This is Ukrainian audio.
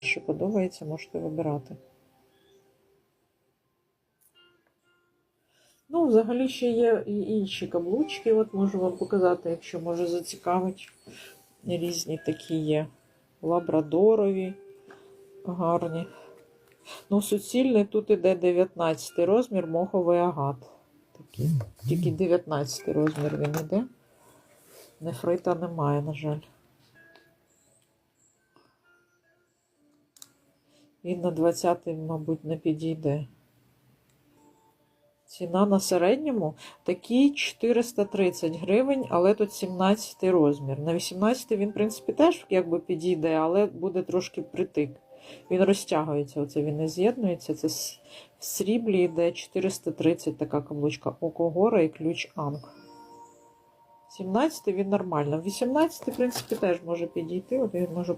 що подобається, можете вибирати. Ну, взагалі ще є і інші каблучки. От можу вам показати, якщо може зацікавить. Різні такі є. Лабрадорові, гарні. Ну, суцільний тут іде 19 розмір, моховий агат. Такий. Тільки 19 розмір він іде. Нефрита немає, на жаль. Він на 20, мабуть, не підійде. Ціна на середньому такий 430 гривень, але тут 17 розмір. На 18 він, в принципі, теж якби підійде, але буде трошки притик. Він розтягується, оце він не з'єднується. Це в сріблі йде 430 така каблучка. Око гора і ключ Анг. 17 він нормально. 18, в принципі, теж може підійти, але може.